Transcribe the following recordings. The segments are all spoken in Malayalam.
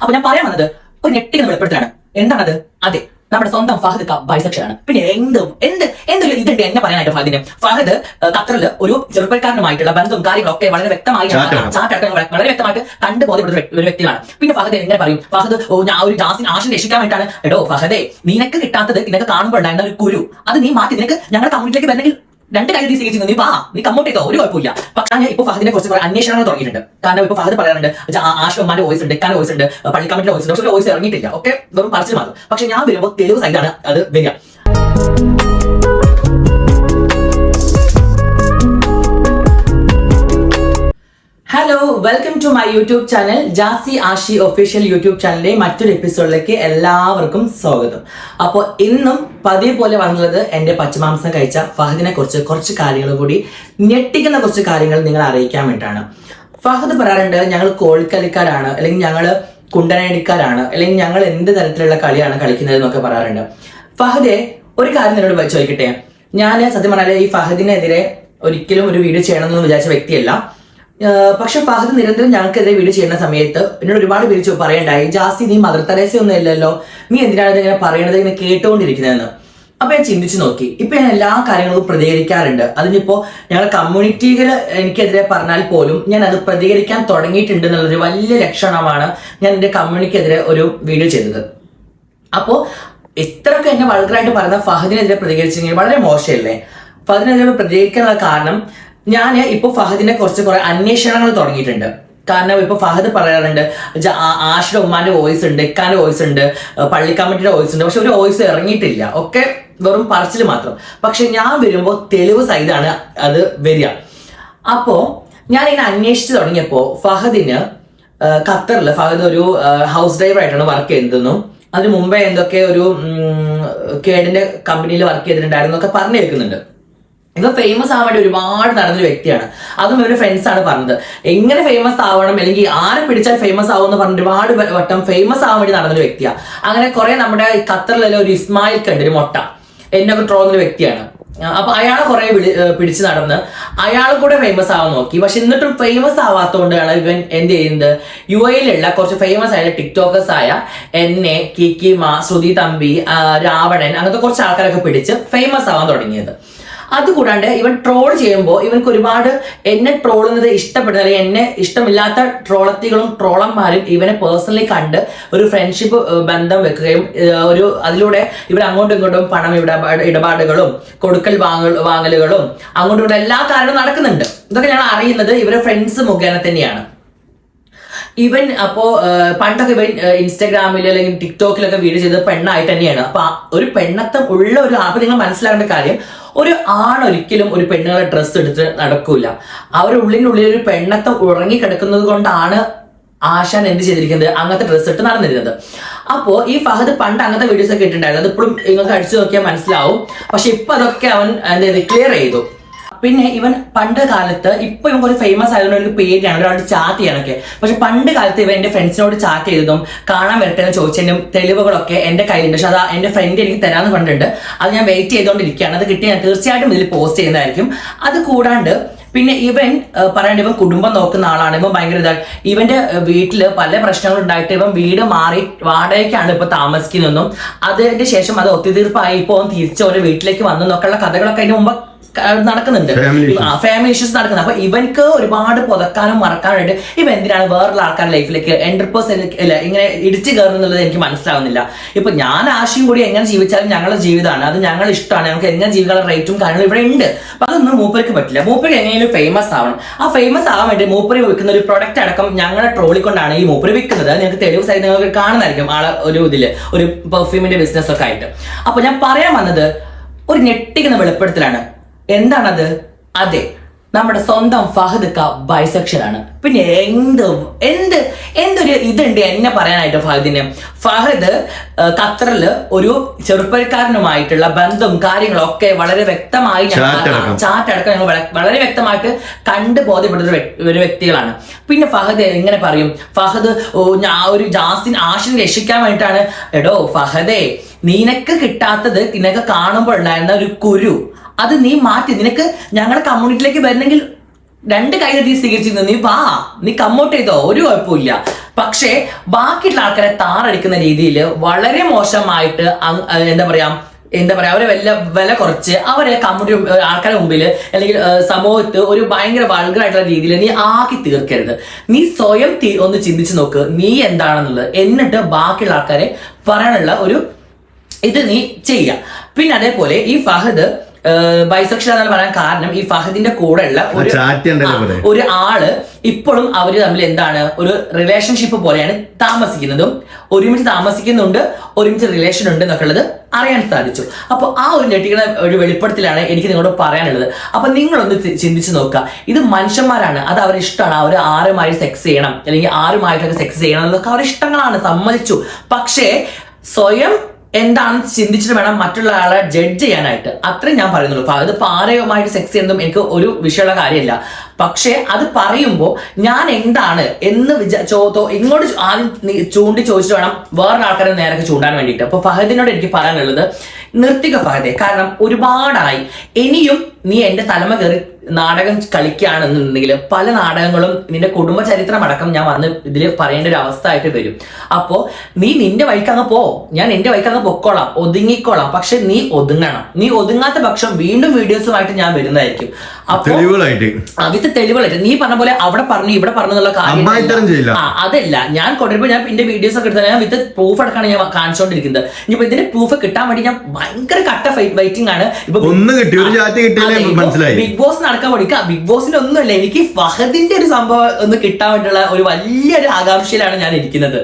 അപ്പൊ ഞാൻ പറയാൻ വന്നത് ഒരു ഞെട്ടിക്കുന്ന വെളിപ്പെടുത്തലാണ് എന്താണത്? അതെ നമ്മുടെ സ്വന്തം ഫഹദ് ബൈസെക്ഷൻ ആണ്. പിന്നെ എന്തും എന്ത് എന്തൊരു ഇതുണ്ട് എന്നെ പറയാനായിട്ട് ഫഹദിന്? ഫഹദ് ഖത്തറിൽ ഒരു ചെറുപ്പക്കാരനുമായിട്ടുള്ള ബന്ധവും കാര്യങ്ങളൊക്കെ വളരെ വ്യക്തമായി വളരെ- വ്യക്തമായിട്ട് കണ്ടു ബോധ്യപ്പെട്ട ഒരു വ്യക്തിയാണ്. പിന്നെ ഫഹദ് എങ്ങനെ പറയും? ഫഹദ് ഓ ഞാൻ ഒരു ജാസിൻ ആശം രക്ഷിക്കാൻ വേണ്ടിയിട്ടാണ്. എടോ ഫഹദേ നിനക്ക് കിട്ടാത്തത് നിനക്ക് കാണുമ്പോൾ ഉണ്ടായിരുന്ന ഒരു കുരു. അത് നീ മാറ്റി നിനക്ക് ഞങ്ങളുടെ കമ്മ്യൂണിറ്റിയിലേക്ക് വരണമെങ്കിൽ രണ്ട് കാര്യം നീ സ്വീകരിച്ചു നീ വാ നീ കമ്മോട്ട് ചെയ്തോ ഒരു കുഴപ്പമില്ല പക്ഷേ ഇപ്പൊ ഫഹദിനെ കുറിച്ച് കുറെ അന്വേഷണങ്ങൾ തുടങ്ങിയിട്ടുണ്ട്. കാരണം ഇപ്പൊ ഫഹദ് പറയാറുണ്ട് ആശുമാന്റെ വോയിസ് ഉണ്ട് ഇക്കാന്റെ വോയിസ് ഉണ്ട് പള്ളി കമ്മിറ്റിയുടെ വോയിസ് ഉണ്ട്. പക്ഷെ വോയിസ് ഇറങ്ങിയിട്ടില്ല. ഓക്കെ? വെറും പറച്ചിൽ മാത്രം. പക്ഷെ ഞാൻ വരുമ്പോൾ തെളിവ് സൈഡാണ് അത് വരിക. Hello welcome to my YouTube channel Jasi Ashi official YouTube ചാനലിന്റെ മറ്റൊരു എപ്പിസോഡിലേക്ക് എല്ലാവർക്കും സ്വാഗതം. അപ്പോൾ ഇന്നും പതിവ് പോലെ വന്നുള്ളത് എന്റെ പച്ചമാംസം കഴിച്ച ഫഹദിനെ കുറിച്ച് കുറച്ച് കാര്യങ്ങൾ കൂടി ഞെട്ടിക്കുന്ന കുറച്ച് കാര്യങ്ങൾ നിങ്ങൾ അറിയിക്കാൻ വേണ്ടിയിട്ടാണ്. ഫഹദ് പറയാറുണ്ട് ഞങ്ങൾ കോഴിക്കളിക്കാരാണ് അല്ലെങ്കിൽ ഞങ്ങൾ കുണ്ടനടിക്കാരാണ് അല്ലെങ്കിൽ ഞങ്ങൾ എന്ത് തരത്തിലുള്ള കളിയാണ് കളിക്കുന്നത് എന്നൊക്കെ പറയാറുണ്ട്. ഫഹദെ ഒരു കാര്യം നിന്നോട് ചോദിക്കട്ടെ? ഞാൻ സത്യം പറഞ്ഞാൽ ഈ ഫഹദിനെതിരെ ഒരിക്കലും ഒരു വീഡിയോ ചെയ്യണമെന്ന് വിചാരിച്ച വ്യക്തിയല്ല. പക്ഷെ ഫഹദ് നിരന്തരം ഞങ്ങൾക്കെതിരെ വീഡിയോ ചെയ്യുന്ന സമയത്ത് എന്നോട് ഒരുപാട് പേര് പറയണ്ടായി ജാസ്തി നീ മദർ തെരേസ ഒന്നും ഇല്ലല്ലോ. നീ എന്തിനാണ് ഇങ്ങനെ പറയണത്? ഇങ്ങനെ കേട്ടുകൊണ്ടിരിക്കുന്നതെന്ന് അപ്പൊ ഞാൻ ചിന്തിച്ചു നോക്കി. ഇപ്പൊ ഞാൻ എല്ലാ കാര്യങ്ങളും പ്രതികരിക്കാറുണ്ട്. അതിനിപ്പോ ഞങ്ങളുടെ കമ്മ്യൂണിറ്റികൾ എനിക്കെതിരെ പറഞ്ഞാൽ പോലും ഞാൻ അത് പ്രതികരിക്കാൻ തുടങ്ങിയിട്ടുണ്ട് എന്നുള്ളൊരു വലിയ ലക്ഷണമാണ് ഞാൻ എന്റെ കമ്മ്യൂണിറ്റിക്കെതിരെ ഒരു വീഡിയോ ചെയ്തത്. അപ്പോ ഇത്രയൊക്കെ എന്നെ വൾഗറായിട്ട് പറയുന്ന ഫഹദിനെതിരെ പ്രതികരിച്ചെങ്കിൽ വളരെ മോശമല്ലേ? ഫഹദിനെതിരെ പ്രതികരിക്കാനുള്ള കാരണം ഞാൻ ഇപ്പൊ ഫഹദിനെ കുറിച്ച് കുറെ അന്വേഷണങ്ങൾ തുടങ്ങിയിട്ടുണ്ട്. കാരണം ഇപ്പൊ ഫഹദ് പറയാറുണ്ട് ആഷിയുടെ ഉമ്മാന്റെ വോയിസ് ഉണ്ട് ഇക്കാന്റെ വോയിസ് ഉണ്ട് പള്ളി കമ്മിറ്റിയുടെ വോയിസ് ഉണ്ട്. പക്ഷെ ഒരു വോയിസ് ഇറങ്ങിയിട്ടില്ല. ഒക്കെ വെറും പറച്ചിൽ മാത്രം. പക്ഷെ ഞാൻ വരുമ്പോൾ തെളിവ് സഹിതാണ് അത് വരിക. അപ്പോൾ ഞാൻ ഇങ്ങനെ അന്വേഷിച്ച് തുടങ്ങിയപ്പോൾ ഫഹദിന് ഖത്തറിൽ ഫഹദ് ഒരു ഹൗസ് ഡ്രൈവർ ആയിട്ടാണ് വർക്ക് ചെയ്തതെന്നും അതിന് മുമ്പേ എന്തൊക്കെ ഒരു കേഡിന്റെ കമ്പനിയിൽ വർക്ക് ചെയ്തിട്ടുണ്ടായിരുന്നു എന്നൊക്കെ പറഞ്ഞു കേൾക്കുന്നുണ്ട് ഇവ ഫേമസ് ആവാൻ വേണ്ടി ഒരുപാട് നടന്നൊരു വ്യക്തിയാണ്. അതും ഇവരുടെ ഫ്രണ്ട്സ് ആണ് പറഞ്ഞത്. എങ്ങനെ ഫേമസ് ആവണം അല്ലെങ്കിൽ ആരെ പിടിച്ചാൽ ഫേമസ് ആവും എന്ന് പറഞ്ഞ ഒരുപാട് വട്ടം ഫേമസ് ആവാൻ വേണ്ടി നടന്നൊരു വ്യക്തിയാണ് അങ്ങനെ കുറെ നമ്മുടെ ഖത്തറിലെല്ലാം ഒരു ഇസ്മായിൽ കണ്ട് ഒരു മൊട്ട. എന്നൊക്കെ ട്രോന്നൊരു വ്യക്തിയാണ്. അപ്പൊ അയാളെ കുറെ വിളി പിടിച്ച് നടന്ന് അയാൾ കൂടെ ഫേമസ് ആവാൻ നോക്കി. പക്ഷെ എന്നിട്ടും ഫേമസ് ആവാത്തതുകൊണ്ടാണ് ഇവൻ എന്ത് ചെയ്യുന്നത്? യു എയിലുള്ള കുറച്ച് ഫേമസ് ആയ ടിക്ടോക്കേഴ്സ് ആയ എന്നെ കിക്കിമ ശ്രുതി തമ്പി രാവണൻ അങ്ങനത്തെ കുറച്ച് ആൾക്കാരൊക്കെ പിടിച്ച് ഫേമസ് ആവാൻ തുടങ്ങിയത്. അതുകൂടാണ്ട് ഇവൻ ട്രോൾ ചെയ്യുമ്പോൾ ഇവർക്ക് ഒരുപാട് എന്നെ ട്രോളുന്നത് ഇഷ്ടപ്പെടുന്ന അല്ലെങ്കിൽ എന്നെ ഇഷ്ടമില്ലാത്ത ട്രോളത്തികളും ട്രോളന്മാരും ഇവനെ പേഴ്സണലി കണ്ട് ഒരു ഫ്രണ്ട്ഷിപ്പ് ബന്ധം വെക്കുകയും ഒരു അതിലൂടെ ഇവർ അങ്ങോട്ടും ഇങ്ങോട്ടും പണം ഇടപാട് ഇടപാടുകളും കൊടുക്കൽ വാങ്ങൽ വാങ്ങലുകളും അങ്ങോട്ടും ഇവിടെ എല്ലാ കാര്യങ്ങളും നടക്കുന്നുണ്ട്. ഇതൊക്കെ ഞാൻ അറിയുന്നത് ഇവരെ ഫ്രണ്ട്സ് മുഖേന തന്നെയാണ്. ഇവൻ അപ്പോ പണ്ടൊക്കെ ഇവൻ ഇൻസ്റ്റാഗ്രാമിൽ അല്ലെങ്കിൽ ടിക്ടോക്കിലൊക്കെ വീഡിയോ ചെയ്തത് പെണ്ണായി തന്നെയാണ്. അപ്പൊ ഒരു പെണ്ണത്തം ഉള്ള ഒരു അപ്പൊ നിങ്ങൾ മനസ്സിലാക്കേണ്ട കാര്യം ഒരു ആൺ ഒരിക്കലും ഒരു പെണ്ണുങ്ങളെ ഡ്രസ്സ് എടുത്ത് നടക്കൂല. അവരുള്ളിനുള്ളിൽ ഒരു പെണ്ണത്തെ ഉറങ്ങി കിടക്കുന്നത് കൊണ്ടാണ് ആശാൻ എന്ത് ചെയ്തിരിക്കുന്നത്? അങ്ങനത്തെ ഡ്രസ്സ് ഇട്ട് നടന്നിരുന്നത്. അപ്പോ ഈ ഫഹദ് പണ്ട് അങ്ങനത്തെ വീഡിയോസ് ഒക്കെ ഇട്ടിട്ടുണ്ടായിരുന്നു. അത് ഇപ്പോഴും നിങ്ങൾക്ക് അടിച്ചു നോക്കിയാൽ മനസ്സിലാവും. പക്ഷെ ഇപ്പൊ അതൊക്കെ അവൻ എന്താ ക്ലിയർ ചെയ്തു. പിന്നെ ഇവൻ പണ്ട് കാലത്ത് ഇപ്പൊ ഇവൻ കുറച്ച് ഫേമസ് ആയതുകൊണ്ട് ഒരു പേടിയാണ്. ഒരാൾ ചാറ്റ് ചെയ്യാനൊക്കെ. പക്ഷെ പണ്ട് കാലത്ത് ഇവൻ എന്റെ ഫ്രണ്ട്സിനോട് ചാറ്റ് ചെയ്തതും കാണാൻ വരട്ടെ എന്ന് ചോദിച്ചതിനും തെളിവുകളൊക്കെ എന്റെ കയ്യിലുണ്ട്. പക്ഷെ അത് എന്റെ ഫ്രണ്ട് എനിക്ക് തരാമെന്ന് പറഞ്ഞിട്ടുണ്ട്. അത് ഞാൻ വെയിറ്റ് ചെയ്തുകൊണ്ടിരിക്കുകയാണ്. അത് കിട്ടി ഞാൻ തീർച്ചയായിട്ടും ഇതിൽ പോസ്റ്റ് ചെയ്യുന്നതായിരിക്കും. അത് കൂടാണ്ട് പിന്നെ ഇവൻ പറയാണ്ട് ഇവൻ കുടുംബം നോക്കുന്ന ആളാണ്. ഇവൻ ഭയങ്കര ഇതാണ് ഇവന്റെ വീട്ടിൽ പല പ്രശ്നങ്ങളും ഉണ്ടായിട്ട് ഇവൻ വീട് മാറി വാടകയ്ക്കാണ് ഇപ്പൊ താമസിക്കുന്നതെന്നും അതിന്റെ ശേഷം അത് ഒത്തുതീർപ്പായി ഇപ്പോൾ തിരിച്ചു അവന്റെ വീട്ടിലേക്ക് വന്നു എന്നൊക്കെയുള്ള കഥകളൊക്കെ അതിന് മുമ്പ് നടക്കുന്നുണ്ട്. ഫാമിലി ഇഷ്യൂസ് നടക്കുന്നത് അപ്പൊ ഇവൻക്ക് ഒരുപാട് പുതക്കാനും മറക്കാനായിട്ട് ഇവ എന്തിനാണ് വേറൊരു ആൾക്കാരുടെ ലൈഫിലേക്ക് അല്ല ഇങ്ങനെ ഇടിച്ചു കയറുന്നുള്ളത് എനിക്ക് മനസ്സിലാവുന്നില്ല. ഇപ്പൊ ഞാൻ ആശയും കൂടി എങ്ങനെ ജീവിച്ചാലും ഞങ്ങളുടെ ജീവിതമാണ്. അത് ഞങ്ങൾ ഇഷ്ടമാണ്. ഞങ്ങൾക്ക് എങ്ങനെ ജീവിക്കാനുള്ള റേറ്റും കാര്യങ്ങളും ഇവിടെ ഉണ്ട്. അപ്പൊ അതൊന്നും മൂപ്പർക്ക് പറ്റില്ല. മൂപ്പർക്ക് എങ്ങനെയും ഫേമസ് ആവണം. ആ ഫേമസ് ആവാൻ വേണ്ടി മൂപ്പര് വിൽക്കുന്ന ഒരു പ്രൊഡക്റ്റ് അടക്കം ഞങ്ങളുടെ ട്രോളി കൊണ്ടാണ് ഈ മൂപ്പര് വിൽക്കുന്നത്. നിങ്ങൾക്ക് തെളിവ് സൈഡ് നിങ്ങൾക്ക് കാണുന്നതായിരിക്കും ആളെ ഒരു ഇതിൽ ഒരു പെർഫ്യൂമിന്റെ ബിസിനസ് ഒക്കെ ആയിട്ട്. അപ്പൊ ഞാൻ പറയാൻ വന്നത് ഒരു ഞെട്ടിക്കുന്ന വെളിപ്പെടുത്തലാണ്. എന്താണത്? അതെ നമ്മുടെ സ്വന്തം ഫഹദ് ക ബൈസെക്ഷൻ ആണ്. പിന്നെ എന്ത് എന്ത് എന്തൊരു ഇതുണ്ട് എന്നെ പറയാനായിട്ട് ഫഹദിന്? ഫഹദ് ഖത്തറിൽ ഒരു ചെറുപ്പക്കാരനുമായിട്ടുള്ള ബന്ധം കാര്യങ്ങളൊക്കെ വളരെ വ്യക്തമായി ചാറ്റ് അടക്കം. ഞങ്ങൾ വളരെ വ്യക്തമായിട്ട് കണ്ട് ബോധ്യപ്പെട്ട ഒരു വ്യക്തികളാണ്. പിന്നെ ഫഹദ് എങ്ങനെ പറയും? ഫഹദ് ഞാൻ ഒരു ജാസിൻ ആഷിനെ രക്ഷിക്കാൻ വേണ്ടിയിട്ടാണ്. എടോ ഫഹദേ നിനക്ക് കിട്ടാത്തത് നിനക്ക് കാണുമ്പോൾ ഉണ്ടായിരുന്ന ഒരു കുരു. അത് നീ മാറ്റി നിനക്ക് ഞങ്ങളുടെ കമ്മ്യൂണിറ്റിയിലേക്ക് വരണമെങ്കിൽ രണ്ട് കൈ നീ സ്വീകരിച്ചിരുന്നു. നീ വാ നീ കമ്മോട്ട് ചെയ്തോ ഒരു കുഴപ്പമില്ല പക്ഷേ ബാക്കിയുള്ള ആൾക്കാരെ താറടിക്കുന്ന രീതിയിൽ വളരെ മോശമായിട്ട് എന്താ പറയാ എന്താ പറയാ അവരെ വില വില കുറച്ച് അവരെ കമ്മ്യൂണിറ്റി ആൾക്കാരുടെ മുമ്പിൽ അല്ലെങ്കിൽ സമൂഹത്ത് ഒരു ഭയങ്കര വൾഗറായിട്ടുള്ള രീതിയിൽ നീ ആക്കി തീർക്കരുത്. നീ സ്വയം ഒന്ന് ചിന്തിച്ചു നോക്ക് നീ എന്താണെന്നുള്ളത് എന്നിട്ട് ബാക്കിയുള്ള ആൾക്കാരെ പറയാനുള്ള ഒരു ഇത് നീ ചെയ്യുക പിന്നെ അതേപോലെ ഈ ഫഹദ് ബൈസെക്ഷൻ എന്നാണ് പറയാൻ കാരണം ഈ ഫഹദിന്റെ കൂടെയുള്ള ഒരു ഒരു ആൾ ഇപ്പോഴും അവർ തമ്മിൽ എന്താണ് ഒരു റിലേഷൻഷിപ്പ് പോലെയാണ് താമസിക്കുന്നതും ഒരുമിച്ച് താമസിക്കുന്നുണ്ട് ഒരുമിച്ച് റിലേഷൻ ഉണ്ട് എന്നൊക്കെ ഉള്ളത് അറിയാൻ സാധിച്ചു. അപ്പോൾ ആ ഒരു ഞെട്ടിക്കുന്ന ഒരു വെളിപ്പെടുത്തലാണ് എനിക്ക് നിങ്ങളോട് പറയാനുള്ളത്. അപ്പൊ നിങ്ങളൊന്ന് ചിന്തിച്ചു ചിന്തിച്ച് നോക്കുക. ഇത് മനുഷ്യന്മാരാണ്. അത് അവരെ ഇഷ്ടമാണ്. അവർ ആരുമായി സെക്സ് ചെയ്യണം. അല്ലെങ്കിൽ ആരുമായിട്ടൊക്കെ സെക്സ് ചെയ്യണം എന്നൊക്കെ അവരുടെ ഇഷ്ടങ്ങളാണ്. സമ്മതിച്ചു. പക്ഷേ സ്വയം എന്താണെന്ന് ചിന്തിച്ചിട്ട് വേണം മറ്റുള്ള ആളെ ജഡ്ജ് ചെയ്യാനായിട്ട്. അത്രയും ഞാൻ പറയുന്നുള്ളൂ. അത് പാരയുമായിട്ട് സെക്സ് ചെയ്യുന്നതും എനിക്ക് ഒരു വിഷയമുള്ള കാര്യമല്ല. പക്ഷേ അത് പറയുമ്പോൾ ഞാൻ എന്താണ് എന്ന് വിചാ ചോദോ ഇങ്ങോട്ട് ആദ്യം ചൂണ്ടി ചോദിച്ചിട്ട് വേണം വേറൊരു ആൾക്കാരെ നേരെ ചൂണ്ടാൻ വേണ്ടിയിട്ട്. അപ്പൊ ഫഹദിനോട് എനിക്ക് പറയാനുള്ളത് നിർത്തിക്ക ഫഹദേ. കാരണം ഒരുപാടായി. ഇനിയും നീ എന്റെ തലമ കയറി നാടകം കളിക്കുകയാണെന്നുണ്ടെങ്കിൽ പല നാടകങ്ങളും നിന്റെ കുടുംബ ചരിത്രം അടക്കം ഞാൻ വന്ന് ഇതിൽ പറയേണ്ട ഒരു അവസ്ഥ ആയിട്ട് വരും. അപ്പോ നീ നിന്റെ വഴിക്ക് അങ്ങ് പോ. ഞാൻ എന്റെ വഴിക്ക് അങ്ങ് പൊക്കോളാം. ഒതുങ്ങിക്കോളാം. പക്ഷെ നീ ഒതുങ്ങണം. നീ ഒതുങ്ങാത്ത പക്ഷം വീണ്ടും വീഡിയോസുമായിട്ട് ഞാൻ വരുന്നതായിരിക്കും. തെളിവുകളായിട്ട്. വിത്ത് തെളിവുകളായിട്ട്. നീ പറഞ്ഞ പോലെ അവിടെ പറഞ്ഞു ഇവിടെ പറഞ്ഞു എന്നുള്ള കാര്യം അതല്ല. ഞാൻ കൊണ്ടുവരുമ്പോൾ ഞാൻ എന്റെ വീഡിയോസ് ഒക്കെ എടുത്താൽ ഞാൻ വിത്ത് പ്രൂഫ് അടക്കാണ് ഞാൻ കാണിച്ചുകൊണ്ടിരിക്കുന്നത് ഇനിയിപ്പോ ഇതിന്റെ പ്രൂഫ് കിട്ടാൻ വേണ്ടി ഞാൻ ഭയങ്കര കട്ട വെയിറ്റിംഗ് ആണ്. ഇപ്പൊ ഒന്ന് കിട്ടി, ഒരു ചാറ്റ് കിട്ടിയാലേ മനസ്സിലായി. ബിഗ് ബോസ് നടക്കാൻ പഠിക്കുക ബിഗ് ബോസിന്റെ ഒന്നുമല്ല. എനിക്ക് ഫഹദിന്റെ ഒരു സംഭവം ഒന്ന് കിട്ടാൻ വേണ്ടിയുള്ള ഒരു വലിയൊരു ആകാംക്ഷയിലാണ് ഞാൻ ഇരിക്കുന്നത്.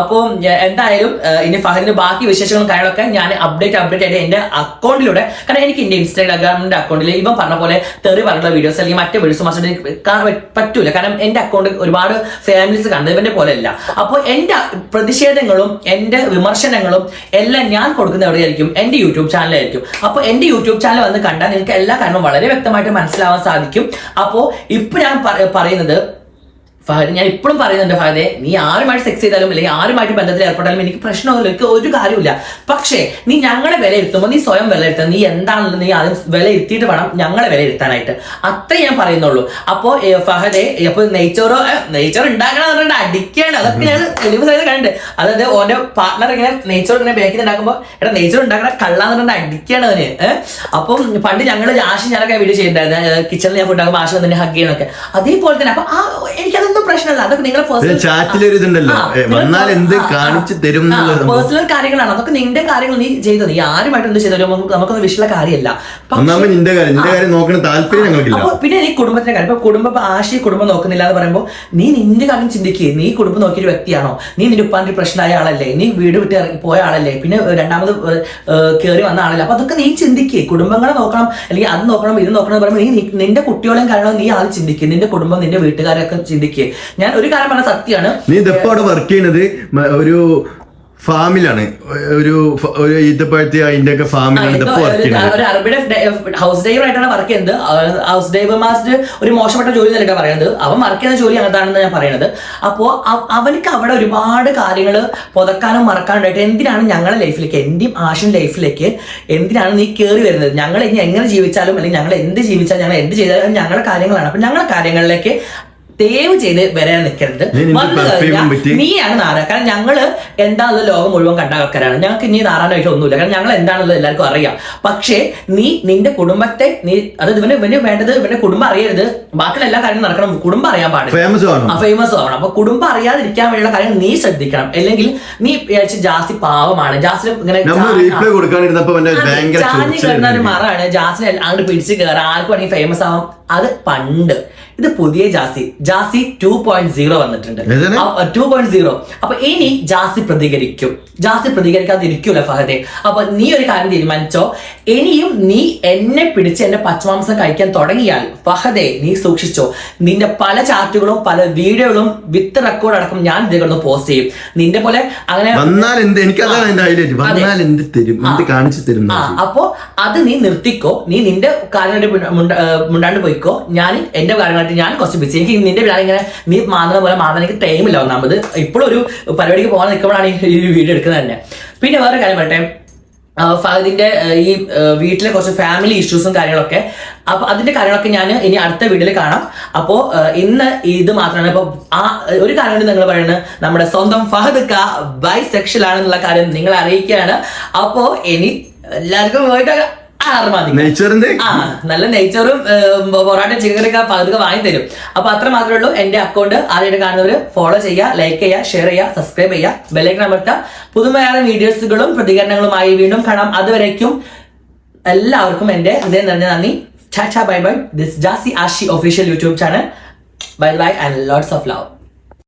അപ്പോൾ എന്തായാലും ഇനി ഫഹദിന്റെ ബാക്കി വിശേഷങ്ങളും കാര്യങ്ങളൊക്കെ ഞാൻ അപ്ഡേറ്റ് അപ്ഡേറ്റ് ആയിട്ട് എന്റെ അക്കൗണ്ടിലൂടെ കാരണം എനിക്ക് എന്റെ ഇൻസ്റ്റാഗ്രാമിന്റെ അക്കൗണ്ടിൽ ഇവൻ പറഞ്ഞ പോലെ തെറി പറഞ്ഞിട്ടുള്ള വീഡിയോസ് അല്ലെങ്കിൽ മറ്റേ വീഡിയോസ് മാസ്റ്റർ കാണാൻ പറ്റൂല. കാരണം എന്റെ അക്കൗണ്ട് ഒരുപാട് ഫാമിലീസ് കണ്ടത് ഇവന്റെ പോലെ അല്ല അപ്പോൾ എന്റെ പ്രതിഷേധങ്ങളും എന്റെ വിമർശനങ്ങളും എല്ലാം ഞാൻ കൊടുക്കുന്ന എവിടെയായിരിക്കും? എന്റെ യൂട്യൂബ് ചാനലായിരിക്കും. അപ്പോൾ എന്റെ യൂട്യൂബ് ചാനൽ വന്ന് കണ്ടാൽ നിങ്ങൾക്ക് എല്ലാ കാരണവും വളരെ വ്യക്തമായിട്ട് മനസ്സിലാവാൻ സാധിക്കും. അപ്പോൾ ഇപ്പൊ ഞാൻ പറയുന്നത് ഫഹദ് ഞാൻ ഇപ്പോഴും പറയുന്നുണ്ട് ഫഹദെ നീ ആരുമായിട്ട് സെക്സ് ചെയ്താലും അല്ലെങ്കിൽ ആരുമായിട്ട് ബന്ധത്തിൽ ഏർപ്പെട്ടാലും എനിക്ക് പ്രശ്നമൊന്നുമില്ല എനിക്ക് ഒരു കാര്യമില്ല പക്ഷേ നീ ഞങ്ങളെ വിലയിരുത്തുമ്പോൾ നീ സ്വയം വിലയിരുത്തുക നീ എന്താണെന്ന് നീ ആദ്യം വിലയിരുത്തിയിട്ട് വേണം ഞങ്ങളെ വിലയിരുത്താനായിട്ട്. അത്രേ ഞാൻ പറയുന്നുള്ളൂ. അപ്പോ ഏ, ഫഹദെ അപ്പൊ നെയ്ച്ചോറോ നെയ്ച്ചോർ ഉണ്ടാക്കണം എന്ന് പറഞ്ഞിട്ട് അടിക്കുകയാണ്. അതൊക്കെ ഞാൻ തെളിവ് സൈഡ് കണ്ടിട്ട് അതായത് ഓന്റെ പാർട്ണർ ഇങ്ങനെ നെയ്ച്ചോറ് ഇങ്ങനെ ബേക്കിൽ ഉണ്ടാക്കുമ്പോൾ എടാ നെയ്ച്ചോറ് ഉണ്ടാക്കണ കള്ളാന്ന് പറഞ്ഞിട്ട് അടിക്കുകയാണ് അവന്. അപ്പം പണ്ട് ഞങ്ങൾ ആശി ഞാനൊക്കെ വീഡിയോ ചെയ്തിട്ടുണ്ടായിരുന്നു. കിച്ചണിൽ ഞാൻ ഫുഡ് ആക്കുമ്പോൾ ആശ വന്നിട്ട് ഹഗ് ചെയ്യണൊക്കെ. അതേപോലെ തന്നെ അപ്പൊ ആ എനിക്കതൊന്നും പ്രശ്നമല്ല. അതൊക്കെ നിങ്ങളെ പിന്നെ ചാറ്റിലൊരു ഇതുണ്ടല്ലോ. വന്നാൽ എന്ത് കാണിച്ചു തരും പേഴ്സണൽ കാര്യങ്ങളാണ്. അതൊക്കെ നിന്റെ കാര്യങ്ങൾ നീ ചെയ്തത് നീ ആരുമായിട്ട് എന്ത് നമുക്ക് നമുക്കൊന്നും വിഷയമുള്ള കാര്യമല്ല. നിന്റെ കാര്യം. നിന്റെ കാര്യം നോക്കുന്ന താല്പര്യം ഞങ്ങൾക്കില്ല. പിന്നെ നീ കുടുംബത്തിന്റെ കാര്യം. ഇപ്പൊ കുടുംബം ആശയ ആശി കുടുംബം നോക്കുന്നില്ല എന്ന് പറയുമ്പോൾ നീ നിന്റെ കാര്യം ചിന്തിക്കുക നീ കുടുംബം നോക്കിയൊരു വ്യക്തിയാണോ? നീ നിന്റെ ഉപ്പാന്റെ പ്രശ്നമായ ആളല്ലേ? നീ വീട് വിട്ട് ഇറങ്ങി പോയ ആളല്ലേ? പിന്നെ രണ്ടാമത് കയറി വന്ന ആളല്ലേ? അപ്പൊ അതൊക്കെ നീ ചിന്തിക്കുക കുടുംബങ്ങളെ നോക്കണം. അല്ലെങ്കിൽ അത് നോക്കണം ഇത് നോക്കണം എന്ന് പറയുമ്പോൾ നീ നിന്റെ കുട്ടികളെയും കാരണം നീ ആദ്യം ചിന്തിക്കുക നിന്റെ കുടുംബം നിന്റെ വീട്ടുകാരൊക്കെ ചിന്തിക്കുക ഞാൻ ഒരു കാര്യം പറഞ്ഞ സത്യമാണ്. നീ ഇതിപ്പോ അവിടെ വർക്ക് ചെയ്യുന്നത് ഒരു ഫാമിലാണ്. ഒരു ഒരു ഈത്തപ്പഴത്തി അതിന്റെ ഒക്കെ ഫാമിലാണ് ഒരു- അറബിയുടെ ഹൗസ് ഡ്രൈവർ ആയിട്ടാണ് വർക്ക് ചെയ്യുന്നത്. ഹൗസ് ഡ്രൈവർ മാസ്റ്റർ ഒരു മോശപ്പെട്ട ജോലി എന്നല്ല പറയുന്നത് അവൻ വർക്ക് ചെയ്യുന്ന ജോലി അങ്ങനത്താണെന്ന് ഞാൻ പറയുന്നത് അപ്പോ അവനക്ക് അവിടെ ഒരുപാട് കാര്യങ്ങൾ പുതക്കാനും മറക്കാനുണ്ടായിട്ട് എന്തിനാണ് ഞങ്ങളുടെ ലൈഫിലേക്ക് എന്റെയും ആഷൻ ലൈഫിലേക്ക് എന്തിനാണ് നീ കയറി വരുന്നത്? ഞങ്ങൾ ഇനി എങ്ങനെ ജീവിച്ചാലും അല്ലെങ്കിൽ ഞങ്ങൾ എന്ത് ജീവിച്ചാലും ഞങ്ങൾ എന്ത് ചെയ്താലും ഞങ്ങളുടെ കാര്യങ്ങളാണ്. അപ്പൊ ഞങ്ങളുടെ കാര്യങ്ങളിലേക്ക് ദയവ് ചെയ്ത് വരാൻ നിൽക്കരുത്. വന്നു കഴിഞ്ഞാൽ നീയാണ് നാറ കാരണം ഞങ്ങൾ എന്താണുള്ള ലോകം മുഴുവൻ കണ്ട ആൾക്കാരാണ്. ഞങ്ങൾക്ക് ഇനി നാറാനായിട്ട് ഒന്നുമില്ല. കാരണം ഞങ്ങൾ എന്താണെന്നുള്ളത് എല്ലാവർക്കും അറിയാം. പക്ഷേ നീ നിന്റെ കുടുംബത്തെ നീ അത് ഇവന് ഇവന് വേണ്ടത് ഇവന്റെ കുടുംബം അറിയരുത്. ബാക്കിയുള്ള എല്ലാ കാര്യങ്ങളും നടക്കണം. കുടുംബം അറിയാൻ പാടില്ല. ഫേമസ് ആവണം അപ്പൊ കുടുംബം അറിയാതിരിക്കാൻ വേണ്ടിയുള്ള കാര്യങ്ങൾ നീ ശ്രദ്ധിക്കണം. അല്ലെങ്കിൽ നീ വിചാരിച്ച് ജാസ്തി പാവമാണ്. ജാസ്തി ഇങ്ങനെ ചാഞ്ഞ് കിടന്ന ഒരു. മറാണ്. ജാസിനെ അങ്ങോട്ട് പിടിച്ച് കയറാം ആർക്കും വേണമെങ്കിൽ ഫേമസ് ആവാം. അത് പണ്ട്. ഇത് പുതിയ Jasi. Jasi two point zero വന്നിട്ടുണ്ട്? ടു പോയിന്റ് സീറോ അപ്പൊ ഇനി ജാസി പ്രതികരിക്കും. ജാസി പ്രതികരിക്കാതിരിക്കൂല ഫഹദെ. അപ്പൊ നീ ഒരു കാര്യം തീരുമാനിച്ചോ? ഇനിയും നീ എന്നെ പിടിച്ച് എന്റെ പച്ചമാംസം കഴിക്കാൻ തുടങ്ങിയാൽ ഫഹദെ നീ സൂക്ഷിച്ചോ. നിന്റെ പല ചാറ്റുകളും പല വീഡിയോകളും വിത്ത് റെക്കോർഡ് അടക്കം ഞാൻ ഇതിലൊന്ന് പോസ്റ്റ് ചെയ്യും. നിന്റെ പോലെ അങ്ങനെ അപ്പോ അത് നീ നിർത്തിക്കോ. നീ നിന്റെ ഏർ മുണ്ടാണ്ട് പോയിക്കോ ഞാൻ എന്റെ കാര്യമായിട്ട് ഞാൻ കുറച്ച് ബിസി എനിക്ക് നിന്റെ പിള്ളേർ ഇങ്ങനെ നീ മാറുന്ന പോലെ മാറുന്ന എനിക്ക് ടൈമില്ല ഒന്നാമത്. ഇപ്പോഴും ഒരു പരിപാടിക്ക് പോകാൻ നിൽക്കുമ്പോഴാണ് ഈ വീഡിയോ എടുക്കുന്നത് തന്നെ. പിന്നെ വേറെ കാര്യം പറയട്ടെ. ഫഹദിന്റെ ഈ വീട്ടിലെ കുറച്ച് ഫാമിലി ഇഷ്യൂസും കാര്യങ്ങളൊക്കെ. അപ്പൊ അതിന്റെ കാര്യങ്ങളൊക്കെ ഞാൻ ഇനി അടുത്ത വീഡിയോയിൽ കാണാം. അപ്പോ ഇന്ന് ഇത് മാത്രമാണ്. ഇപ്പൊ ആ ഒരു കാര്യം നിങ്ങൾ പറയുന്നത് നമ്മുടെ സ്വന്തം ഫഹദ് ക ബൈ സെക്ഷൽ ആണെന്നുള്ള കാര്യം നിങ്ങൾ അറിയിക്കുകയാണ്. അപ്പോ ഇനി എല്ലാവർക്കും പോയിട്ട് നെയ്ച്ചറിന്റെ ആ നല്ല നെയ്ച്ചോറും പൊറാട്ട ചിക്കനൊക്കെ പകുതി വാങ്ങി തരും. അപ്പൊ അത്ര മാത്രമേ ഉള്ളൂ. എന്റെ അക്കൗണ്ട് ആദ്യമായിട്ട് കാണുന്നവര് ഫോളോ ചെയ്യുക ലൈക്ക് ചെയ്യുക ഷെയർ ചെയ്യുക സബ്സ്ക്രൈബ് ചെയ്യുക ബെല്ലൈക്കൺ അമർത്തുക. പുതുമയായ വീഡിയോസുകളും പ്രതികരണങ്ങളുമായി വീണ്ടും കാണാം. അതുവരേക്കും എല്ലാവർക്കും എന്റെ ഹൃദയം നിറഞ്ഞ നന്ദി. Tata bye bye. This Jasi Ashi official YouTube channel bye bye and lots of love